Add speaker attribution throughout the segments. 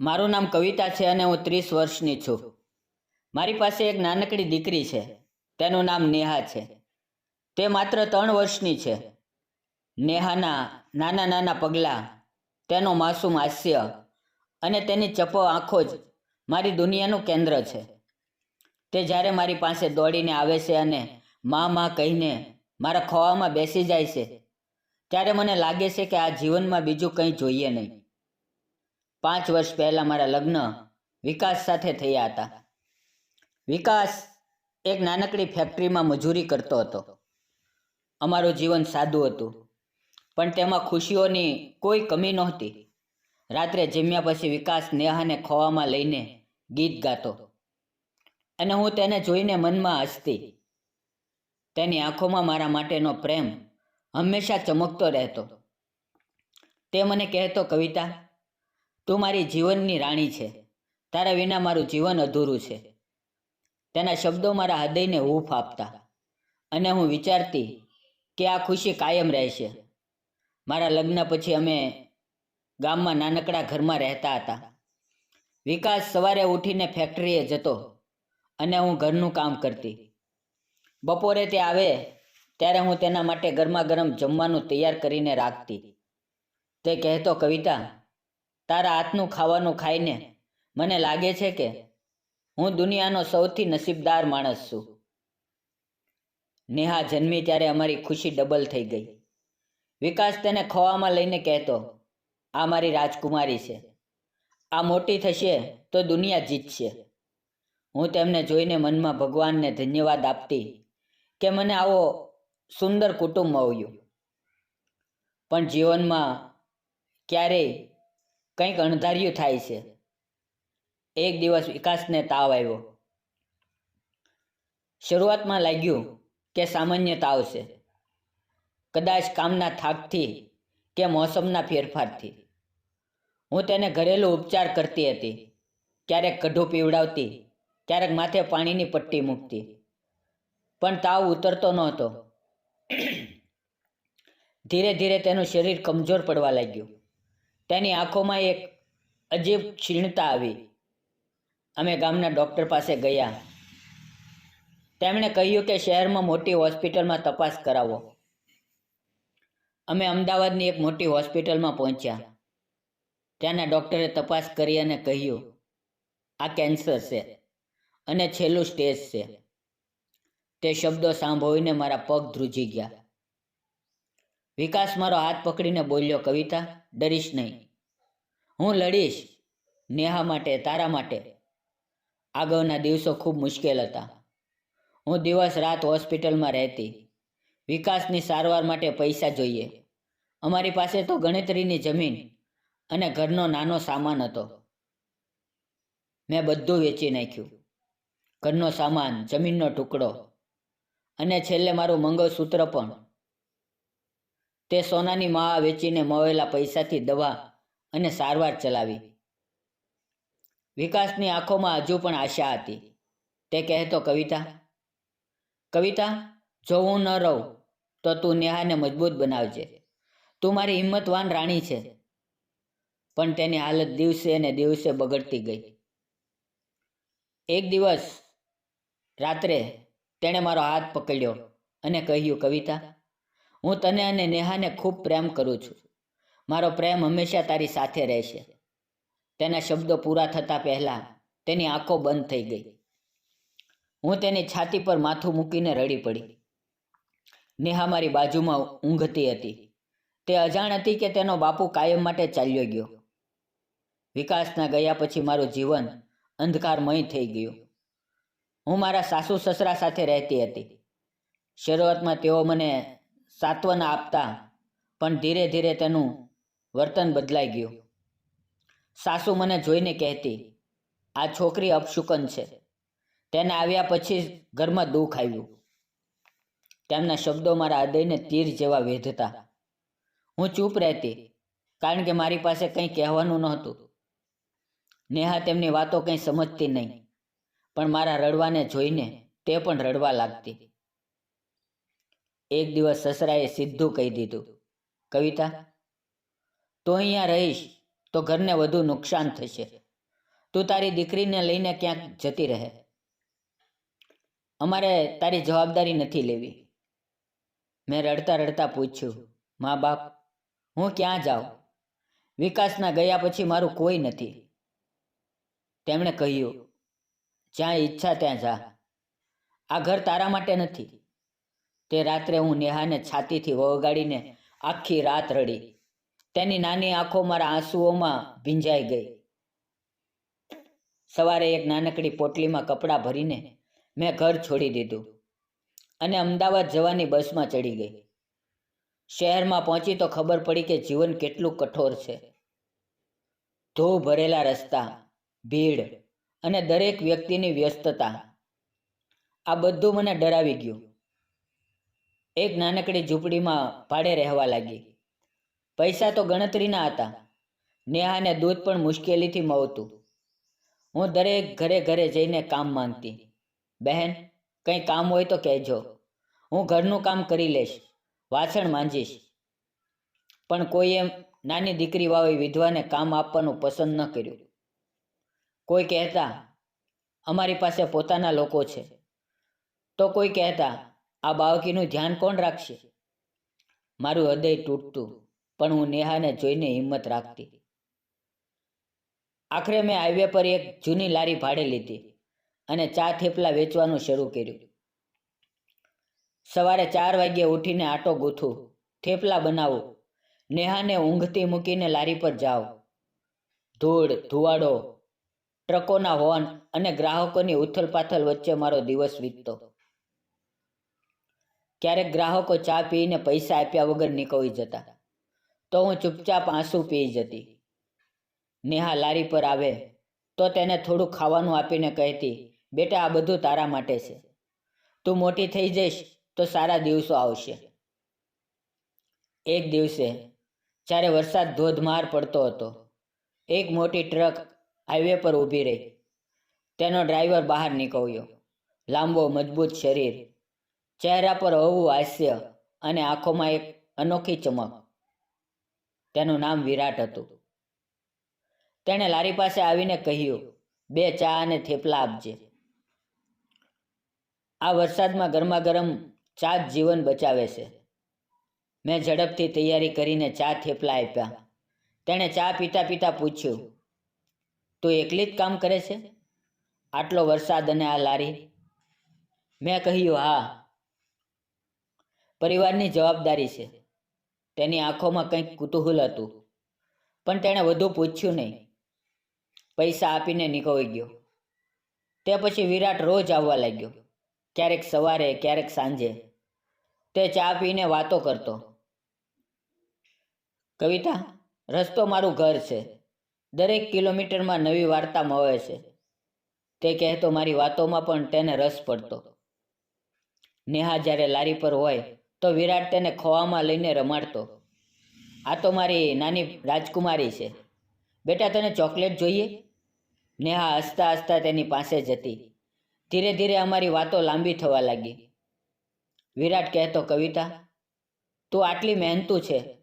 Speaker 1: મારું નામ કવિતા છે અને હું ત્રીસ વર્ષની છું. મારી પાસે એક નાનકડી દીકરી છે. તેનું નામ નેહા છે. તે માત્ર ત્રણ વર્ષની છે. નેહાના નાના નાના પગલાં, તેનો માસૂમ હાસ્ય અને તેની ચપો આંખો જ મારી દુનિયાનું કેન્દ્ર છે. તે જ્યારે મારી પાસે દોડીને આવે છે અને મા મા કહીને મારા ખોવામાં બેસી જાય છે, ત્યારે મને લાગે છે કે આ જીવનમાં બીજું કંઈ જોઈએ નહીં. પાંચ વર્ષ પહેલાં મારા લગ્ન વિકાસ સાથે થયા હતા. વિકાસ એક નાનકડી ફેક્ટરીમાં મજૂરી કરતો હતો. અમારું જીવન સાદું હતું, પણ તેમાં ખુશીઓની કોઈ કમી નહોતી. રાત્રે જમ્યા પછી વિકાસ નેહાને ખોવામાં લઈને ગીત ગાતો. અને હું તેને જોઈને મનમાં હસતી. તેની આંખોમાં મારા માટેનો પ્રેમ હંમેશા ચમકતો રહેતો. તે મને કહેતો, કવિતા તું મારી જીવનની રાણી છે. તારા વિના મારું જીવન અધૂરું છે. તેના શબ્દો મારા હૃદયને હૂફ આપતા અને હું વિચારતી કે આ ખુશી કાયમ રહેશે. મારા લગ્ન પછી અમે ગામમાં નાનકડા ઘરમાં રહેતા હતા. વિકાસ સવારે ઉઠીને ફેક્ટરીએ જતો અને હું ઘરનું કામ કરતી. બપોરે તે આવે ત્યારે હું તેના માટે ગરમા ગરમ જમવાનું તૈયાર કરીને રાખતી. તે કહેતો, કવિતા તારા હાથનું ખાવાનું ખાઈને મને લાગે છે કે હું દુનિયાનો સૌથી નસીબદાર માણસ છું. નેહા જન્મી ત્યારે અમારી ખુશી ડબલ થઈ ગઈ. વિકાસ તેને ખવામાં લઈને કહેતો, આ મારી રાજકુમારી છે. આ મોટી થશે તો દુનિયા જીતશે. હું તેમને જોઈને મનમાં ભગવાનને ધન્યવાદ આપતી કે મને આવો સુંદર કુટુંબ મળ્યું. પણ જીવનમાં ક્યારેય કંઈક અણધાર્યું થાય છે. એક દિવસ વિકાસને તાવ આવ્યો. શરૂઆતમાં લાગ્યું કે સામાન્ય તાવ છે. કદાચ કામના થાકથી કે મોસમના ફેરફારથી. હું તેને ઘરેલું ઉપચાર કરતી હતી. ક્યારેક કઢું પીવડાવતી, ક્યારેક માથે પાણીની પટ્ટી મૂકતી. પણ તાવ ઉતરતો નહોતો. ધીરે ધીરે તેનું શરીર કમજોર પડવા લાગ્યું. તેની આંખોમાં એક અજીબ ક્ષીણતા આવી. અમે ગામના ડૉક્ટર પાસે ગયા. તેમણે કહ્યું કે શહેરમાં મોટી હોસ્પિટલમાં તપાસ કરાવો. અમે અમદાવાદની એક મોટી હોસ્પિટલમાં પહોંચ્યા. ત્યાંના ડૉક્ટરે તપાસ કરી અને કહ્યું, આ કેન્સર છે અને છેલ્લું સ્ટેજ છે. તે શબ્દો સાંભળીને મારા પગ ધ્રુજી ગયા. વિકાસ મારો હાથ પકડીને બોલ્યો, કવિતા, ડરીશ નહીં. હું લડીશ નેહા માટે, તારા માટે. આગળના દિવસો ખૂબ મુશ્કેલ હતા. હું દિવસ રાત હોસ્પિટલમાં રહેતી. વિકાસની સારવાર માટે પૈસા જોઈએ. અમારી પાસે તો ગણતરીની જમીન અને ઘરનો નાનો સામાન હતો. મેં બધું વેચી નાખ્યું. ઘરનો સામાન, જમીનનો ટુકડો. અને છેલ્લે મારું મંગળસૂત્ર પણ. તે સોનાની મા વેચીને મળેલા પૈસાથી દવા અને સારવાર ચલાવી. વિકાસની આંખોમાં હજુ પણ આશા હતી. તે કહેતો, કવિતા કવિતા, જો હું ન રહું, તો તું નેહાને મજબૂત બનાવજે. તું મારી હિંમતવાન રાણી છે. પણ તેની હાલત દિવસે અને દિવસે બગડતી ગઈ. એક દિવસ રાત્રે તેણે મારો હાથ પકડ્યો અને કહ્યું, કવિતા હું તને અને નેહાને ખૂબ પ્રેમ કરું છું. મારો પ્રેમ હંમેશા તારી સાથે રહેશે. તેના શબ્દો પૂરા થતાં પહેલાં તેની આંખો બંધ થઈ ગઈ. હું તેની છાતી પર માથું મૂકીને રડી પડી. નેહા મારી બાજુમાં ઊંઘતી હતી. તે અજાણ હતી કે તેનો બાપુ કાયમ માટે ચાલ્યો ગયો. વિકાસના ગયા પછી મારું જીવન અંધકારમય થઈ ગયું. હું મારા સાસુ સસરા સાથે રહેતી હતી. શરૂઆતમાં તેઓ મને સાંત્વના આપતા, પણ ધીરે ધીરે તેનું વર્તન બદલાઈ ગયું. સાસુ મને જોઈને કહેતી, આ છોકરી અપશુકન છે. તેને આવ્યા પછી ઘરમાં દુઃખ આવ્યું. તેમના શબ્દો મારા હૃદયને તીર જેવા વેધતા. હું ચૂપ રહેતી, કારણ કે મારી પાસે કંઈ કહેવાનું નહોતું. નેહા તેમની વાતો કંઈ સમજતી નહીં, પણ મારા રડવાને જોઈને તે પણ રડવા લાગતી. એક દિવસ સસરાએ સીધું કહી દીધું, કવિતા, તો અહીંયા રહીશ તો ઘરને વધુ નુકસાન થશે. તું તારી દીકરીને લઈને ક્યાંક જતી રહે. અમારે તારી જવાબદારી નથી લેવી. મેં રડતા રડતા પૂછ્યું, મા બાપ, હું ક્યાં જાઉં? વિકાસના ગયા પછી મારું કોઈ નથી. તેમણે કહ્યું, જ્યાં ઈચ્છા ત્યાં જા. આ ઘર તારા માટે નથી. તે રાત્રે હું નેહાને છાતીથી વગાડીને આખી રાત રડી. તેની નાની આંખો મારા આંસુઓમાં ભીંજાઈ ગઈ. સવારે એક નાનકડી પોટલીમાં કપડાં ભરીને મેં ઘર છોડી દીધું અને અમદાવાદ જવાની બસમાં ચડી ગઈ. શહેરમાં પહોંચી તો ખબર પડી કે જીવન કેટલું કઠોર છે. ધો ભરેલા રસ્તા, ભીડ અને દરેક વ્યક્તિની વ્યસ્તતા. આ બધું મને ડરાવી ગયું. એક નાનકડી ઝૂંપડીમાં ભાડે રહેવા લાગી. પૈસા તો ગણતરીના હતા. નેહાને દૂધ પણ મુશ્કેલીથી મળતું. હું દરેક ઘરે ઘરે જઈને કામ માંગતી. બહેન, કંઈ કામ હોય તો કહેજો. હું ઘરનું કામ કરી લઈશ. વાસણ માંજીશ. પણ કોઈએ નાની દીકરી વાવી વિધવાને કામ આપવાનું પસંદ ન કર્યું. કોઈ કહેતા, અમારી પાસે પોતાના લોકો છે. તો કોઈ કહેતા આ બાળકીનું ધ્યાન કોણ રાખશે? મારું હૃદય તૂટતું, પણ હું નેહાને જોઈને હિંમત રાખતી. આખરે મેં હાઈવે પર એક જૂની લારી ભાડે લીધી અને ચા થેપલા વેચવાનું શરૂ કર્યું. સવારે ચાર વાગ્યે ઉઠીને આટો ગૂંથું થેપલા બનાવો, નેહાને ઊંઘતી મૂકીને લારી પર જાઓ. ધૂળ, ધુવાડો, ટ્રકોના હોર્ન અને ગ્રાહકોની ઉથલપાથલ વચ્ચે મારો દિવસ વીતતો. ક્યારેક ગ્રાહકો ચા પીને પૈસા આપ્યા વગર નીકળી જતા. તો હું ચૂપચાપ આંસુ પી જતી. નેહા લારી પર આવે, તો તેને થોડું ખાવાનું આપીને કહેતી, બેટા, આ બધું તારા માટે છે. તું મોટી થઈ જઈશ, તો સારા દિવસો આવશે. એક દિવસે, જ્યારે વરસાદ ધોધમાર પડતો હતો, એક મોટી ટ્રક હાઈવે પર ઊભી રહી. તેનો ડ્રાઈવર બહાર નીકળ્યો. લાંબો, મજબૂત શરીર ચહેરા પર હવું હાસ્ય અને આંખોમાં એક અનોખી ચમક. તેનું નામ વિરાટ હતું. તેણે લારી પાસે આવીને કહ્યું, બે ચા અને થેપલા આપજે. આ વરસાદમાં ગરમા ગરમ ચા જ જીવન બચાવે છે. મેં ઝડપથી તૈયારી કરીને ચા, થેપલા આપ્યા. તેણે ચા પીતા પીતા પૂછ્યું, તું એકલી જ કામ કરે છે? આટલો વરસાદ અને આ લારી? મેં કહ્યું, હા. પરિવારની જવાબદારી છે. તેની આંખોમાં કંઈક કુતૂહલ હતું. પણ તેણે વધુ પૂછ્યું નહીં. પૈસા આપીને નીકળી ગયો. તે પછી વિરાટ રોજ આવવા લાગ્યો. ક્યારેક સવારે, ક્યારેક સાંજે. તે ચા પીને વાતો કરતો. કવિતા, રસ્તો મારું ઘર છે. દરેક કિલોમીટરમાં નવી વાર્તા મળે છે. તે કહેતો, મારી વાતોમાં પણ તેને રસ પડતો. નેહા જ્યારે લારી પર હોય તો વિરાટ તેને ખોવામાં લઈને રમાડતો. આ તો મારી નાની રાજકુમારી છે. બેટા, તને ચોકલેટ જોઈએ? નેહા હસતા હસતા તેની પાસે જતી ધીરે ધીરે અમારી વાતો લાંબી થવા લાગી. વિરાટ કહેતો, કવિતા, તું આટલી મહેનતુ છે.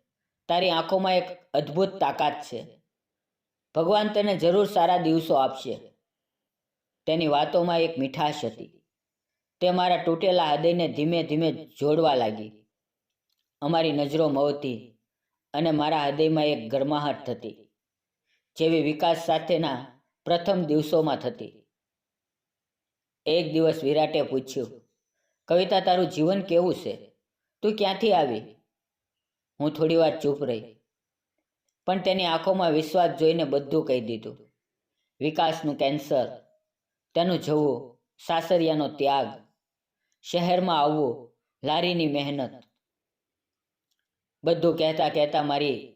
Speaker 1: તારી આંખોમાં એક અદ્ભુત તાકાત છે. ભગવાન તને જરૂર સારા દિવસો આપશે. તેની વાતોમાં એક મીઠાશ હતી. તે મારા તૂટેલા હૃદયને ધીમે ધીમે જોડવા લાગી. અમારી નજરો મવતી અને મારા હૃદયમાં એક ગરમાહટ થતી, જેવી વિકાસ સાથેના પ્રથમ દિવસોમાં થતી. એક દિવસ વિરાટે પૂછ્યું, કવિતા, તારું જીવન કેવું છે? તું ક્યાંથી આવી? હું થોડી વાર ચૂપ રહી, પણ તેની આંખોમાં વિશ્વાસ જોઈને બધું કહી દીધું. વિકાસનું કેન્સર, તેનું જવું, સાસરિયાનો ત્યાગ શહેરમાં આવવું, લારીની મહેનત. બધું કહેતા કહેતા મારી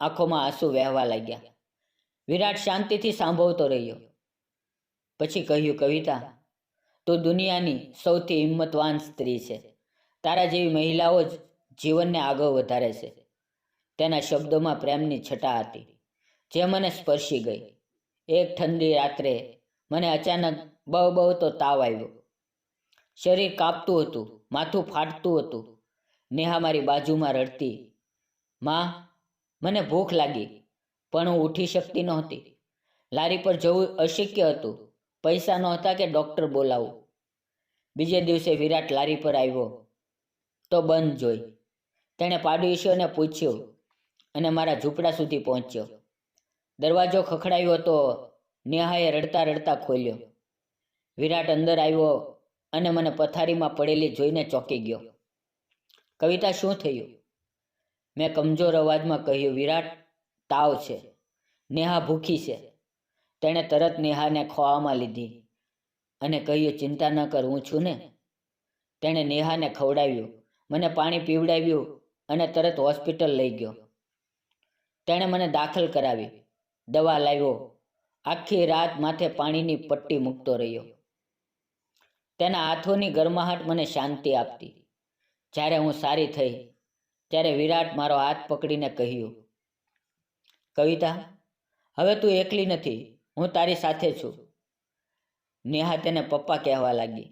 Speaker 1: આંખોમાં આંસુ વહેવા લાગ્યા. વિરાટ શાંતિથી સાંભળતો રહ્યો. પછી કહ્યું, કવિતા, તું દુનિયાની સૌથી હિંમતવાન સ્ત્રી છે. તારા જેવી મહિલાઓ જ જીવનને આગળ વધારે છે. તેના શબ્દોમાં પ્રેમની છટા હતી, જે મને સ્પર્શી ગઈ. એક ઠંડી રાત્રે મને અચાનક બહુ બહુ તો તાવ આવ્યો. શરીર કાપતું હતું, માથું ફાટતું હતું. નેહા મારી બાજુમાં રડતી. માં, મને ભૂખ લાગી, પણ હું ઉઠી શકતી નહોતી. લારી પર જવું અશક્ય હતું. પૈસા નહોતા કે ડૉક્ટર બોલાવું. બીજે દિવસે વિરાટ લારી પર આવ્યો. તો બંધ જોઈ. તેણે પાડોશીઓને પૂછ્યું અને મારા ઝૂંપડા સુધી પહોંચ્યો. દરવાજો ખખડાયો તો નેહાએ રડતા રડતા ખોલ્યો. વિરાટ અંદર આવ્યો અને મને પથારીમાં પડેલી જોઈને ચોંકી ગયો. કવિતા શું થયું? મેં કમજોર અવાજમાં કહ્યું, વિરાટ, તાવ છે. નેહા ભૂખી છે. તેણે તરત નેહાને ખોવામાં લીધી અને કહ્યું, ચિંતા ન કર, હું છું ને. તેણે નેહાને ખવડાવ્યું. મને પાણી પીવડાવ્યું અને તરત હોસ્પિટલ લઈ ગયો. તેણે મને દાખલ કરાવી. દવા લાવ્યો. આખી રાત માથે પાણીની પટ્ટી મૂકતો રહ્યો. તેના હાથોની ગરમાહટ મને શાંતિ આપતી જ્યારે હું સારી થઈ, ત્યારે વિરાટ મારો હાથ પકડીને કહ્યું, કવિતા, હવે તું એકલી નથી, હું તારી સાથે છું. નેહા તેને પપ્પા કહેવા લાગી,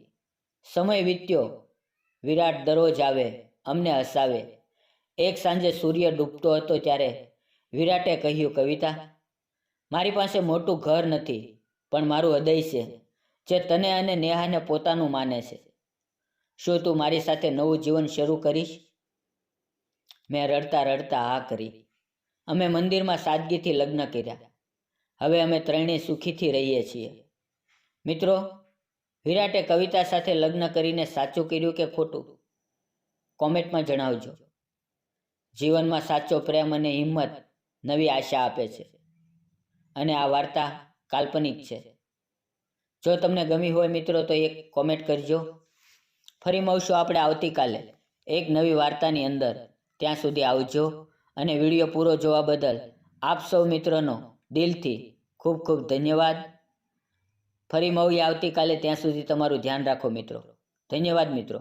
Speaker 1: સમય વીત્યો. વિરાટ દરરોજ આવે, અમને હસાવે. એક સાંજે સૂર્ય ડૂબતો હતો ત્યારે વિરાટે કહ્યું, કવિતા, મારી પાસે મોટું ઘર નથી, પણ મારું હૃદય છે. જે તને અને નેહાને પોતાનું માને છે. શું તું મારી સાથે નવું જીવન શરૂ કરીશ? મેં રડતા રડતા હા કરી. અમે મંદિરમાં સાદગીથી લગ્ન કર્યા. હવે અમે ત્રણેય સુખીથી રહીએ છીએ. મિત્રો, વિરાટે કવિતા સાથે લગ્ન કરીને સાચું કર્યું કે ખોટું? કોમેન્ટમાં જણાવજો. જીવનમાં સાચો પ્રેમ અને હિંમત નવી આશા આપે છે. અને આ વાર્તા કાલ્પનિક છે. જો તમને ગમી હોય મિત્રો, તો એક કોમેન્ટ કરજો. ફરી મળશું આપણે આવતીકાલે એક નવી વાર્તાની અંદર. ત્યાં સુધી આવજો અને વીડિયો પૂરો જોવા બદલ આપ સૌ મિત્રોનો દિલથી ખૂબ ખૂબ ધન્યવાદ. ફરી મળીએ આવતીકાલે, ત્યાં સુધી તમારું ધ્યાન રાખો મિત્રો. ધન્યવાદ મિત્રો.